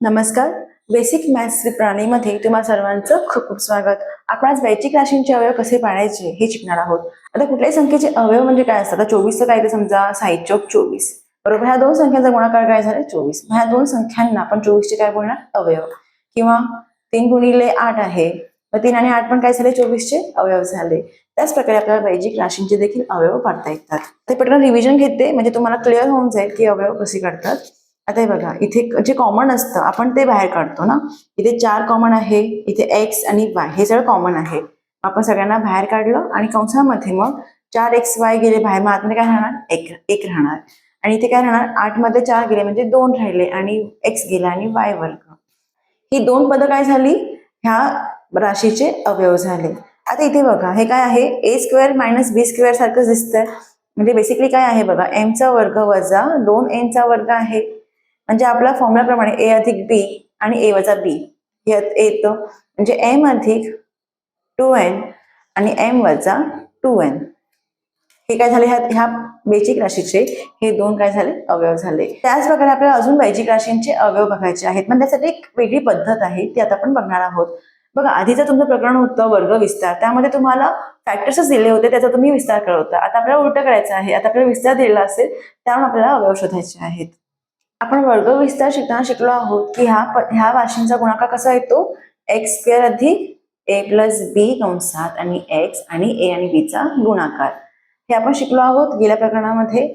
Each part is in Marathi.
नमस्कार. बेसिक मॅथ्स प्राणीमध्ये तुम्हा सर्वांचं खूप खूप स्वागत. आपण आज वैचिक राशींचे अवयव कसे पाळायचे हे शिकणार आहोत. आता कुठल्याही संख्येचे अवयव म्हणजे काय असतात? आता चोवीसचं काय ते समजा साहित्य चौक चोवीस. बरोबर? ह्या दोन संख्यांचा गुणाकार काय झाला? चोवीस. ह्या दोन संख्यांना आपण चोवीसचे काय बोलणार? अवयव. किंवा तीन गुणिले आठ आहे. मग तीन आणि आठ पण काय झाले? चोवीसचे अवयव झाले. त्याच प्रकारे आपल्याला वैजिक राशींचे देखील अवयव पाडता येतात. ते पटकन रिव्हिजन घेते. म्हणजे तुम्हाला क्लिअर होऊन जाईल की अवयव कसे काढतात. आता हे बघा इथे जे कॉमन असतं आपण ते बाहेर काढतो ना. इथे चार कॉमन आहे इथे एक्स आणि वाय हे सगळं कॉमन आहे. आपण सगळ्यांना बाहेर काढलं आणि कंसामध्ये मग चार एक्स वाय गेले बाहेर. मग आतमध्ये काय राहणार? एक एक राहणार. आणि इथे काय राहणार? आठमध्ये चार गेले म्हणजे दोन राहिले आणि एक्स गेला आणि वाय वर्ग. ही दोन पदं काय झाली? ह्या राशीचे अवयव झाले. आता इथे बघा हे काय आहे? A square minus B square सारखंच दिसतंय. म्हणजे बेसिकली काय आहे बघा एमचा वर्ग वजा दोन एनचा वर्ग आहे. म्हणजे आपला फॉर्म्युलाप्रमाणे ए अधिक बी आणि ए वजा बी हे येतं. म्हणजे एम अधिक टू एन आणि एम वजा टू एन हे काय झाले? ह्या ह्या बेचिक राशीचे हे दोन काय झाले? अवयव झाले. त्याच प्रकारे आपल्याला अजून वैजिक राशींचे अवयव बघायचे आहेत. पण त्यासाठी एक वेगळी पद्धत आहे. ती आता आपण बघणार आहोत. बघा आधीचं तुमचं प्रकरण होतं वर्ग विस्तार त्यामध्ये तुम्हाला फॅक्टर्सच दिले होते त्याचा तुम्ही विस्तार करत होता. आता आपल्याला उलट करायचं आहे. आता आपल्याला विस्तार दिलेला असेल त्यामुळे आपल्याला अवयव शोधायचे आहेत. आपण वर्ग विस्तार शिकताना शिकलो आहोत की ह्या ह्या राशींचा गुणाकार कसा येतो? एक्स स्क्वेअर अधिक ए प्लस बी कंसात आणि एक्स आणि ए आणि बी चा गुणाकार. हे आपण शिकलो आहोत गेल्या प्रकरणामध्ये.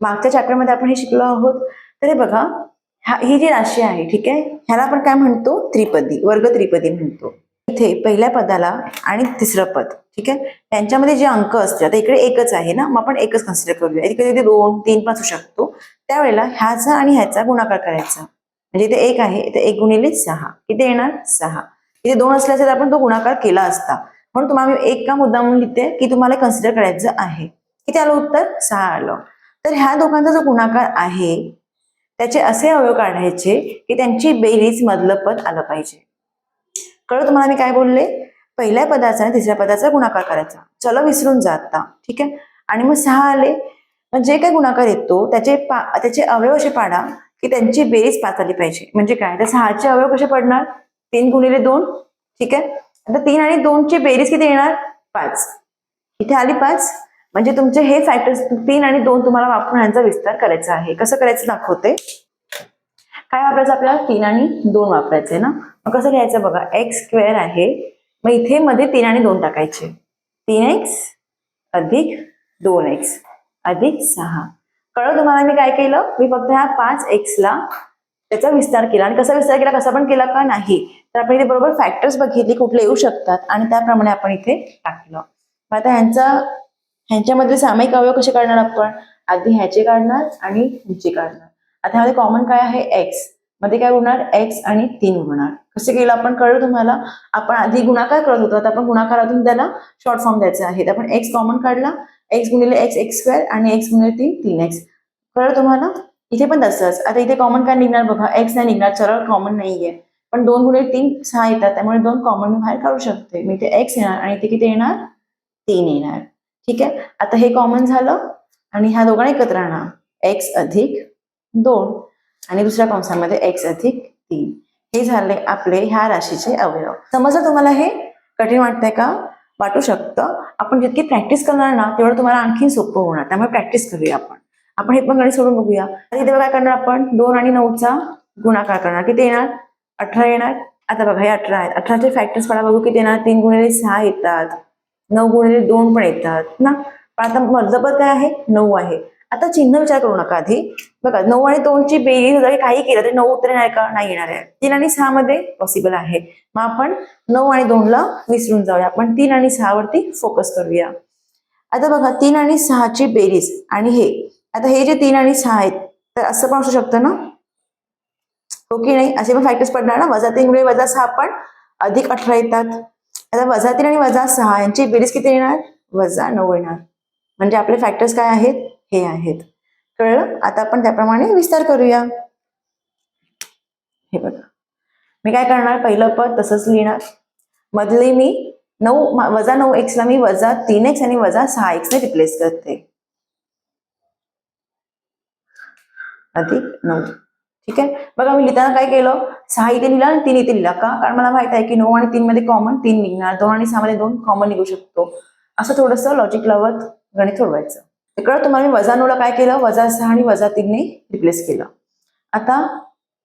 मागच्या चॅप्टरमध्ये आपण हे शिकलो आहोत. तर हे बघा हा ही जी राशी आहे ठीक आहे? ह्याला आपण काय म्हणतो? त्रिपदी वर्ग त्रिपदी म्हणतो. इथे पहिल्या पदाला आणि तिसरं पद ठीक आहे? त्यांच्यामध्ये जे अंक असते आता इकडे एकच आहे ना मग आपण एकच कन्सिडर करूया. इकडे इथे दोन तीन पण असू शकतो. त्यावेळेला ह्याचा आणि ह्याचा गुणाकार करायचा. म्हणजे इथे एक आहे इथे एक गुणिले सहा. इथे येणार? सहा. इथे दोन असल्याचे तर आपण तो गुणाकार केला असता. म्हणून तुम्हाला मी एक का मुद्दा म्हणून लिहिते की तुम्हाला कन्सिडर करायचं आहे. किती आलं उत्तर? सहा आलं. तर ह्या दोघांचा जो गुणाकार आहे त्याचे असे अवयव काढायचे की त्यांची बेरीज मधलं पद आलं पाहिजे. कळलं तुम्हाला मी काय बोलले? पहिल्या पदाचा आणि तिसऱ्या पदाचा गुणाकार करायचा. चलो विसरून जा आता. ठीक आहे? आणि मग सहा आले. मग जे काही गुणाकार येतो त्याचे पा त्याचे अवयव असे पाडा की त्यांची बेरीज पाच आली पाहिजे. म्हणजे काय? तर सहाचे अवयव कसे पडणार? तीन गुणिले दोन. ठीक आहे? आता तीन आणि दोनची बेरीज किती येणार? पाच. इथे आली पाच. म्हणजे तुमचे हे फॅक्टर्स तीन आणि दोन तुम्हाला वापरून यांचा विस्तार करायचा आहे. कसं करायचं दाखवते? काय वापरायचं आपल्याला? तीन आणि दोन वापरायचे ना? मग कसं लिहायचं बघा? एक्स स्क्वेअर आहे. मग इथे मध्ये तीन आणि दोन टाकायचे. तीन एक्स अधिक दोन एक्स अधिक सहा. कळलं तुम्हाला मी काय केलं? मी फक्त ह्या पाच एक्सला त्याचा विस्तार केला. आणि कसा विस्तार केला? कसा पण केला का नाही? तर आपण इथे बरोबर फॅक्टर्स बघितली कुठले येऊ शकतात. आणि त्याप्रमाणे आपण इथे टाकलं. मग आता ह्यांचा ह्यांच्यामधले सामायिक अवयव कसे काढणार आपण? आधी ह्याचे काढणार आणि ह्याचे काढणार. आता ह्यामध्ये कॉमन काय आहे? एक्समध्ये काय होणार? एक्स आणि तीन होणार. कसे केलं आपण कळलं तुम्हाला. आपण आधी गुणाकार करत होतो. आता आपण गुणाकारातून त्याला शॉर्ट फॉर्म द्यायचा आहे. आपण एक्स कॉमन काढला. एक्स गुणिले एक्स एक्स स्क्वेअर आणि एक्स गुणिले तीन तीन एक्स कळलं तुम्हाला? इथे पण तसंच. आता इथे कॉमन काय निघणार बघा. एक्स नाही निघणार. सरळ कॉमन नाहीये. पण दोन गुणिले तीन सहा येतात. त्यामुळे दोन कॉमन मी बाहेर काढू शकते. मी इथे एक्स येणार आणि इथे किती येणार? तीन येणार. ठीक आहे? आता हे कॉमन झालं आणि ह्या दोघांना एकत्र राहणार एक्स अधिक दोन. आणि दुसऱ्या कंसामध्ये एक्स अधिक तीन. हे झाले आपले ह्या राशीचे अवयव. समजलं तुम्हाला हे? कठीण वाटतंय का? वाटू शकतं. आपण जितकी प्रॅक्टिस करणार ना तेवढं तुम्हाला आणखी सोपं होणार. त्यामुळे प्रॅक्टिस करूया आपण. आपण हे पण गणित सोडून बघूया. इथे काय करणार आपण? दोन आणि नऊचा गुणाकार करणार. किती येणार? अठरा येणार. आता बघा हे अठरा आहेत. अठराचे फॅक्टर्स पडा बघू किती येणार? तीन गुणिले सहा येतात. नऊ गुणिले दोन पण येतात ना? पण आता मर्जपद काय आहे? नऊ आहे. आता चिन्ह विचार करू नका आधी. बघा नऊ आणि दोनची बेरीज जरी काही केलं तरी नऊ उत्तर येणार का नाही येणार आहे. तीन आणि सहा मध्ये पॉसिबल आहे. मग आपण नऊ आणि दोनला विसरून जाऊया. आपण तीन आणि सहा वरती फोकस करूया. आता बघा तीन आणि सहाची बेरीज आणि हे. आता हे जे तीन आणि सहा आहेत तर असं पण असू शकतं ना? हो की नाही? असे पण फॅक्टर्स पडणार ना? वजा तीन गुणिले वजा सहा पण अधिक अठरा येतात. आता वजा तीन आणि वजा सहा यांची बेरीज किती येणार? वजा नऊ येणार. म्हणजे आपले फॅक्टर्स काय आहेत? हे आहेत. कळलं? आता आपण त्याप्रमाणे विस्तार करूया. हे बघा. मी काय करणार? पहिलं पद तसंच लिहिणार. मधले मी नऊ वजा नऊ एक्सला मी वजा तीन एक्स आणि वजा सहा एक्सने रिप्लेस करते. अधिक नऊ. ठीक आहे? बघा मी लिहिताना काय केलं? सहा इथे लिहिला आणि तीन इथे लिहिला. का? कारण मला माहीत आहे की नऊ आणि तीन मध्ये कॉमन तीन निघणार. दोन आणि सहा मध्ये दोन कॉमन निघू शकतो. असं थोडंसं लॉजिक लावत गणित सोडवायचं. इकडं तुम्हाला मी वजा नऊला काय केलं? वजा सहा आणि वजा तीनने रिप्लेस केलं. आता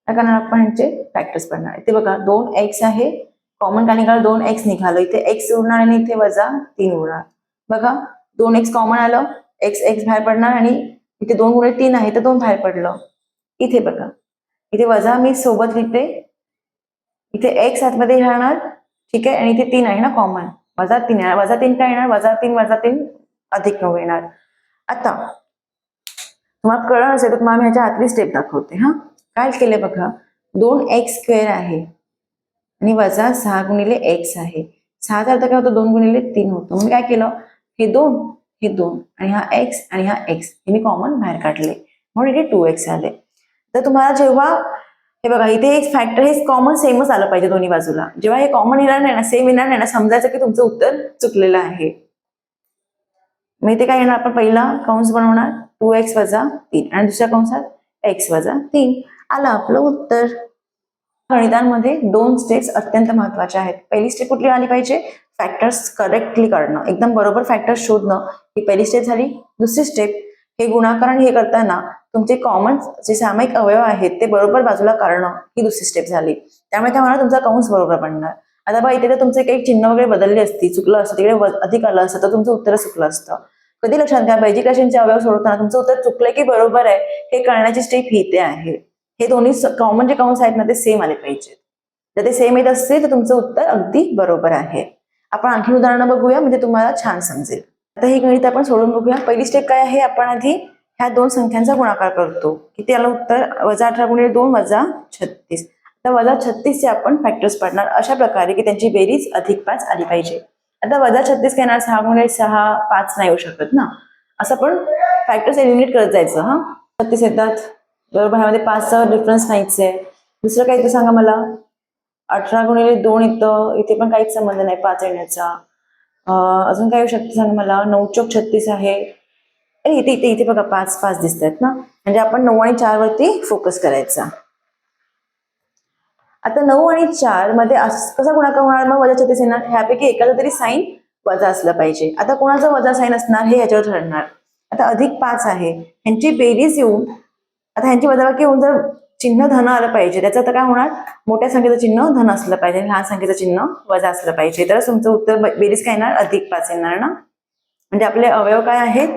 काय करणार आपण यांचे फॅक्टर्स पडणार आहे. ते बघा दोन एक्स आहे. कॉमन काय निघालं? दोन एक्स निघालं. इथे एक्स उरणार आणि इथे वजा तीन उरणार. बघा दोन एक्स कॉमन आलं एक्स एक्स बाहेर पडणार आणि इथे दोन गुणे तीन आहे तर दोन बाहेर पडलं. इथे बघा. इथे वजा मी सोबत लिहिते इथे एक्स आतमध्ये राहणार ठीक आहे? आणि इथे तीन आहे ना कॉमन वजा तीन येणार वजा तीन काय येणार? वजा तीन वजा तीन अधिक नऊ येणार. आता. तुम्हाला कळलं नसेल तर तुम्हाला मी ह्याच्या आतली स्टेप दाखवते हा. काय केले बघा? दोन एक्स स्क्वेअर आहे. आणि वजा सहा गुणिले एक्स आहे. सहाचा अर्थ काय होतो? दोन गुणिले तीन होतो. मग काय केलं? हे दोन हे दोन. आणि हा एक्स आणि हा एक्स हे मी कॉमन बाहेर काढले. म्हणून इथे टू एक्स आले. तर तुम्हाला जेव्हा हे बघा इथे एक फॅक्टर हे कॉमन सेमच आलं पाहिजे दोन्ही बाजूला. जेव्हा हे कॉमन येणार नाही ना सेम येणार नाही ना समजायचं की तुमचं उत्तर चुकलेलं आहे. मग इथे काय येणार आपण पहिला कंस बनवणार टू एक्स वजा तीन. आणि दुसऱ्या कंसात एक्स वजा तीन. आलं आपलं उत्तर. गणितांमध्ये दोन स्टेप्स अत्यंत महत्त्वाच्या आहेत. पहिली स्टेप कुठली आली पाहिजे? फॅक्टर्स करेक्टली काढणं. एकदम बरोबर फॅक्टर्स शोधणं. ही पहिली स्टेप झाली. दुसरी स्टेप हे गुणाकार हे करताना तुमचे कॉमन जे सामायिक अवयव आहेत ते बरोबर बाजूला काढणं ही दुसरी स्टेप झाली. त्यामुळे त्या होणार तुमचा कंस बरोबर बनणार. आता बघा इथे तर तुमचे काही चिन्ह वगैरे बदलली असती. चुकलं असतं. तिकडे अधिक आलं असतं. तर तुमचं उत्तर चुकलं असतं. कधी लक्षात घ्या बैजिक राशींचे अवयव सोडवताना तुमचं उत्तर चुकलंय की बरोबर आहे हे कळण्याची स्टेप ही ते आहे. हे दोन्ही कॉमन जे काउन्स आहेत ना ते सेम आले पाहिजेत. जर ते सेम येत असतील तर तुमचं उत्तर अगदी बरोबर आहे. आपण आणखी उदाहरणं बघूया म्हणजे तुम्हाला छान समजेल. आता ही गणित आपण सोडून बघूया. पहिली स्टेप काय आहे? आपण आधी ह्या दोन संख्यांचा गुणाकार करतो. किती आलं उत्तर? वजा अठरा गुणिले दोन वजा छत्तीस. आता वजा छत्तीसचे आपण फॅक्टर्स पाडणार अशा प्रकारे की त्यांची बेरीज अधिक पाच आली पाहिजे. आता वजा छत्तीस घेणार सहा गुणिले सहा पाच नाही येऊ शकत ना. असं पण फॅक्टर्स एलिमिनेट करत जायचं हा. छत्तीस येतात. बरोबर ह्यामध्ये पाचचा डिफरन्स नाहीच आहे दुसरं काय ते सांगा मला. अठरा गुणिले दोन येतं इथे पण काहीच संबंध नाही पाच येण्याचा. अजून काय येऊ शकतं सांगा मला? नऊ चौक छत्तीस आहे. अरे इथे इथे इथे बघा पाच पाच दिसत आहेत ना. म्हणजे आपण नऊ आणि चारवरती फोकस करायचा. आता नऊ आणि चारमध्ये कसा गुणाकार होणार? मग वजा छत्तीस येणार. ह्यापैकी एखादं तरी साईन वजा असलं पाहिजे. आता कोणाचं वजा साईन असणार? हे ह्याच्यावर ठरणार. आता अधिक पाच आहे. ह्यांची बेरीज येऊन आता ह्यांची वजाबाकी येऊन जर चिन्ह धन आलं पाहिजे त्याचं आता काय होणार? मोठ्या संख्येचं चिन्ह धन असलं पाहिजे लहान संख्येचं चिन्ह वजा असलं पाहिजे. तर तुमचं उत्तर बेरीज काय येणार? अधिक पाच येणार ना? म्हणजे आपले अवयव काय आहेत?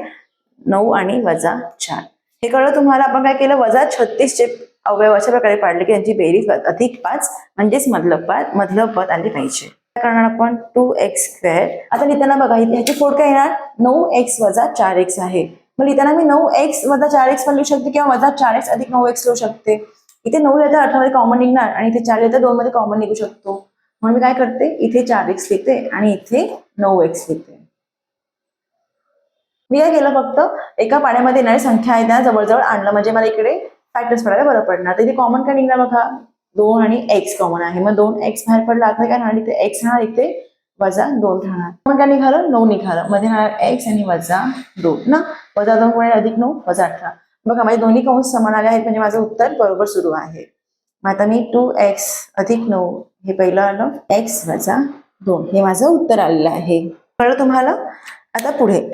नऊ आणि वजा चार. हे कळलं तुम्हाला? आपण काय केलं? वजा छत्तीसचे अवयव अशा प्रकारे पाडले की त्यांची बेरीज अधिक पाच म्हणजेच मधलं पाच मधलं पद आले पाहिजे. करणार आपण टू एक्स स्क्वेअर आता लिहिताना बघा इथे ह्याची फोड काय येणार? नऊ एक्स वजा चार एक्स आहे. मग लिहिताना मी नऊ एक्स वजा चार एक्स पण लिहू शकते किंवा वजा चार एक्स अधिक नऊ एक्स लिहू शकते. इथे नऊ लिहिता अठरा मध्ये कॉमन निघणार आणि इथे चार लिहिता दोन मध्ये कॉमन निघू शकतो. म्हणून मी काय करते? इथे चार एक्स लिहिते आणि इथे नऊ एक्स लिहिते. मी काय केलं फक्त? एका पाण्यामध्ये येणारी संख्या आहे त्या जवळजवळ आणलं. म्हणजे मला इकडे फॅक्टर्स पडायला बरं पडणार. तर इथे कॉमन काय निघणार बघा? दोन आणि एक्स कॉमन आहे. मग दोन एक्स बाहेर पडला आता काय राहणार इथे एक्स राहणार इथे वजा दोन राहणार. मग काय निघालं? नऊ निघालं. मध्ये राहणार एक्स आणि वजा दोन ना? वजा दोन कोणी अधिक नऊ? वजा अठरा. बघा माझे दोन्ही कंस समान आले आहेत म्हणजे माझं उत्तर बरोबर सुरू आहे. मग आता मी टू एक्स अधिक नऊ हे पहिलं आलं. एक्स वजा दोन हे माझं उत्तर आलेलं आहे. कळलं तुम्हाला? आता पुढे.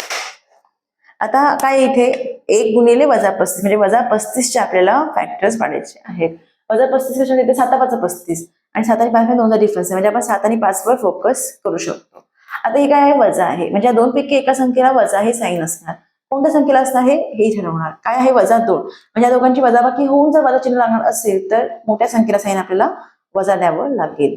आता काय इथे? एक गुणिले वजा पस्तीस म्हणजे वजा पस्तीसचे आपल्याला फॅक्टर्स पाडायचे आहेत. वजा पस्तीस कशा इथे साता पाच पस्तीस. आणि सात आणि पाच दोनचा डिफरन्स आहे. म्हणजे आपण सात आणि पाच वर फोकस करू शकतो. आता हे काय आहे? वजा आहे. म्हणजे या दोन पैकी एका संख्येला वजा हे साईन असणार. कोणत्या संख्येला असणार? हे हे ठरवणार. काय आहे? वजा दोन. म्हणजे या दोघांची वजाबाकी होऊन जर वजा चिन्ह लागणार असेल तर मोठ्या संख्येला साईन आपल्याला वजा द्यावं लागेल.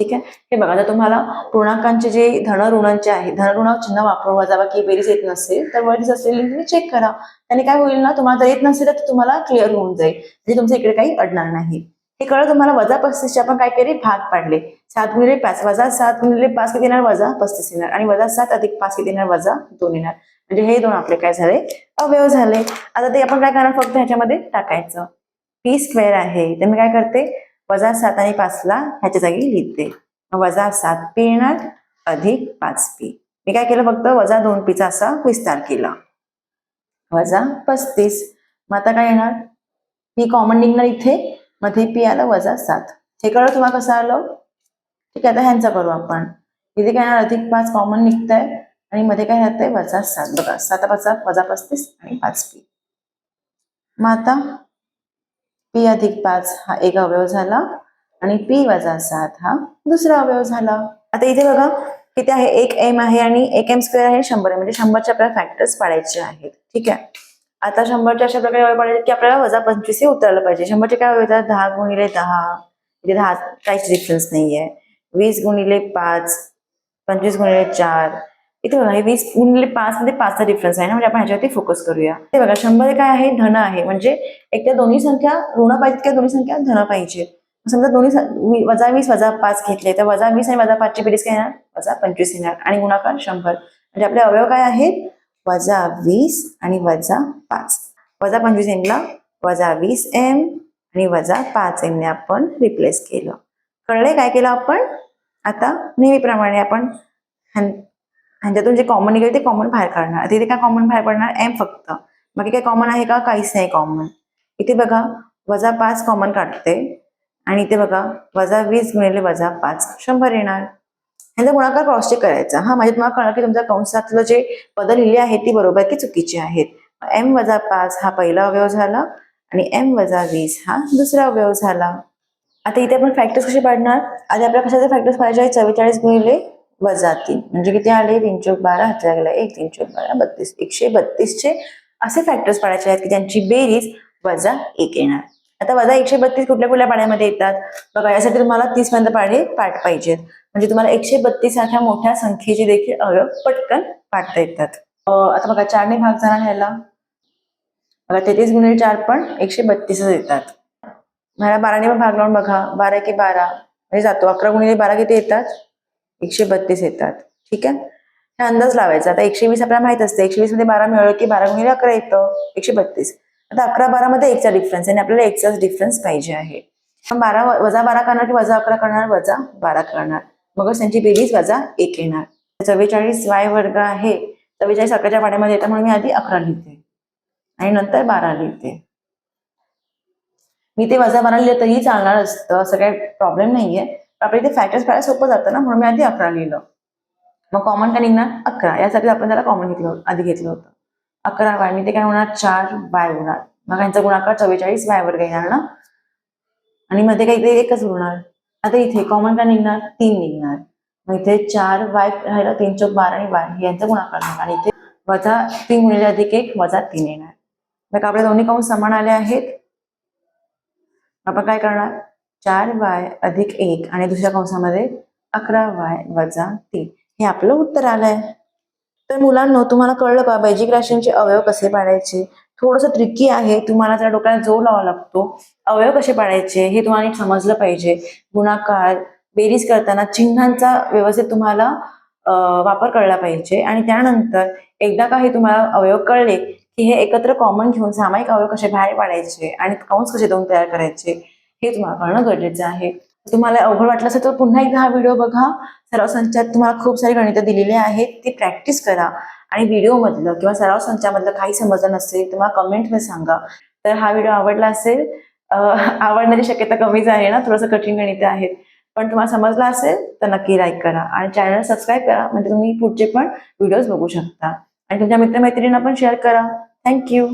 ठीक आहे? हे बघा जर तुम्हाला ऋणांकांचे जे धन ऋणांचे आहे धन ऋण चिन्ह वापरून की बेरीज येत नसेल तर वरीच असलेली तुम्ही चेक करा. त्याने काय होईल ना तुम्हाला जर येत नसेल तर तुम्हाला क्लिअर होऊन जाईल. म्हणजे तुमचं इकडे काही अडणार नाही. हे कळलं तुम्हाला वजा पस्तीसचे आपण काय केले? भाग पाडले. सात गुणिले पाच वजा सात गुणिले पाच किती येणार? वजा पस्तीस येणार. आणि वजा सात अधिक पाच किती येणार? वजा दोन येणार. म्हणजे हे दोन आपले काय झाले? अवयव झाले. आता ते आपण काय करणार? फक्त ह्याच्यामध्ये टाकायचं. पी स्क्वेअर आहे. तर मी काय करते? वजा सात आणि पाचला ह्याच्या जागी लिहिते. वजा सात पी येणार अधिक पाच पी. मी काय केलं फक्त वजा दोन पीचा असा विस्तार केला. वजा पस्तीस. मग आता काय येणार? पी कॉमन निघणार इथे. मध्ये पी आलं वजा सात. हे कळलं तुम्हाला कसं आलं? ठीक आहे आता ह्यांचा करू आपण. इथे काय येणार? अधिक पाच कॉमन निघतंय. आणि मध्ये काय राहतंय? वजा सात. बघा सात पाच वजा पस्तीस आणि पाच पी. मग आता पी अधिक पाच हा एक अवयव झाला आणि पी वजा सात हा दुसरा अवयव झाला. आता इथे बघा किती आहे? एक एम आहे आणि एक एम स्क्वेअर आहे शंभर आहे म्हणजे शंभरचे आपल्याला फॅक्टर्स पाडायचे आहेत. ठीक आहे? आता शंभरच्या अशा प्रकारे अवयव पाडायचे की आपल्याला वजा पंचवीस हे उतरायला पाहिजे. शंभरचे काय अवयव येतात दहा गुणिले दहा. इथे दहा काहीच डिफरन्स नाहीये. वीस गुणिले पाच पंचवीस गुणिले चार इथे बघा हे वीस गुणिले पाच मध्ये पाचचा डिफरन्स आहे ना म्हणजे आपण ह्याच्यावरती फोकस करूया. ते बघा शंभर काय आहे? धन आहे. म्हणजे एक दोन्ही संख्या ऋण पाहिजेत किंवा दोन्ही संख्या धन पाहिजे समजा दोन्ही वजा वीस वजा पाच घेतले तर वजा वीस आणि वजा पाचची बेरीज काय येणार? वजा पंचवीस येणार. आणि गुणाकार शंभर. म्हणजे आपले अवयव काय आहेत? वजा वीस आणि वजा पाच. वजा पंचवीस एमला वजा वीस एम आणि वजा पाच एमने आपण रिप्लेस केलं. कळले काय केलं आपण? आता नेहमीप्रमाणे आपण ह्यांच्यातून जे कॉमन निघेल ते कॉमन बाहेर काढणार. तिथे काय कॉमन बाहेर पडणार? एम फक्त. बाकी काय कॉमन आहे का? काहीच नाही कॉमन इथे बघा वजा पाच कॉमन काढते. आणि इथे बघा वजा वीस गुणिले वजा पाच. शंभर येणार. ह्यांचा गुणाकार क्रॉस चेक करायचा. हा म्हणजे तुम्हाला कळलं की तुमच्या कंसातलं जे पद लिहिले आहेत ती बरोबर की चुकीची आहेत. एम वजा पाच हा पहिला अवयव झाला. आणि एम वजा वीस हा दुसरा अवयव झाला. आता इथे आपण फॅक्टर्स कसे पाडणार? आधी आपल्याला कशाचे फॅक्टर्स पाहिजे चव्वेचाळीस गुणिले वजा तीन. म्हणजे किती आले? तीन चौक बारा हातला गेला एक तीन चौक बारा बत्तीस. एकशे बत्तीसचे असे फॅक्टर्स पाडायचे आहेत की त्यांची बेरीज वजा एक येणार. आता वजा एकशे बत्तीस कुठल्या कुठल्या पाण्यामध्ये येतात? बघा यासाठी तुम्हाला तीस पर्यंत पाढे पाठ पाहिजेत. म्हणजे तुम्हाला एकशे बत्तीस सारख्या मोठ्या संख्येचे देखील अवयव पटकन पाडता येतात. आता बघा चारने भाग जाणार ह्याला बघा तेहतीस गुणिले चार पण एकशे बत्तीसच येतात. मला बाराने पण भाग लावून बघा. बारा की बारा. म्हणजे जातो. अकरा गुणिले बारा किती येतात? एकशे बत्तीस येतात. ठीक आहे? हे अंदाज लावायचा. आता एकशे वीस आपल्याला माहीत असते. एकशे वीसमध्ये बारा मिळवलं की बारा गुणिले अकरा येतं. एकशे बत्तीस. आता अकरा बारा मध्ये एकचा डिफरन्स आणि आपल्याला एकचाच डिफरन्स पाहिजे आहे. बारा वजा बारा करणार की वजा अकरा करणार? वजा बारा करणार. मगच त्यांची बेरीज वजा एक येणार. चव्वेचाळीस वाय वर्ग आहे. चव्वेचाळीस अकराच्या पाण्यामध्ये येतं म्हणून मी आधी अकरा लिहिते. आणि नंतर बारा लिहिते. मी ते वजा बारा लिहिलं तरीही चालणार असतं. असं काही प्रॉब्लेम नाहीये. आपल्या इथे फॅक्टर्स पाहायला सोपं जातं ना म्हणून मी आधी अकरा लिहिलं. मग कॉमन काय निघणार? अकरा. यासाठी आपण त्याला कॉमन घेतलं होतं आधी घेतलं होतं. अकरा वाय मी ते काय होणार? चार वाय होणार. मग यांचा गुणाकार चव्वेचाळीस वायवर वर्ग येणार ना? आणि मध्ये काही एकच उरणार आता इथे कॉमन काय निघणार? तीन निघणार. मग इथे चार वाय राहिला तीन चौक बारा आणि वाय यांचा गुणाकार होणार. आणि इथे वजा तीन गुणिले अधिक एक वजा तीन येणार. मग आपले दोन्ही काउंट समान आले आहेत. आपण काय करणार? चार वाय अधिक एक आणि दुसऱ्या कंसामध्ये अकरा वाय वजा तीन. हे आपलं उत्तर आलंय. तर मुलांनो तुम्हाला कळलं का बैजिक राशींचे अवयव कसे पाडायचे? थोडंसं ट्रिकी आहे. तुम्हाला त्या डोक्याला जोर लावा लागतो. अवयव कसे पाडायचे? हे तुम्हाला नीट समजलं पाहिजे. गुणाकार बेरीज करताना चिन्हांचा व्यवस्थित तुम्हाला वापर कळला पाहिजे. आणि त्यानंतर एकदा का हे तुम्हाला अवयव कळले की हे एकत्र कॉमन घेऊन सामायिक अवयव कसे बाहेर पाडायचे आणि कंस कसे दोन तयार करायचे? हे तुम्हाला कळणं गरजेचं आहे. तुम्हाला अवघड वाटलं असेल तर पुन्हा एकदा हा व्हिडिओ बघा. सराव संचात तुम्हाला खूप सारी गणितं दिलेली आहेत. ती प्रॅक्टिस करा. आणि व्हिडिओमधलं किंवा सराव संचामधलं काही समजलं नसेल तुम्हाला कमेंटमध्ये सांगा. तर हा व्हिडिओ आवडला असेल आवडण्याची शक्यता कमीच आहे ना. थोडंसं कठीण गणितं आहेत. पण तुम्हाला समजला असेल तर नक्की लाईक करा. आणि चॅनल सबस्क्राईब करा. म्हणजे तुम्ही पुढचे पण व्हिडिओज बघू शकता. आणि तुमच्या मित्रमैत्रिणींना पण शेअर करा. थँक्यू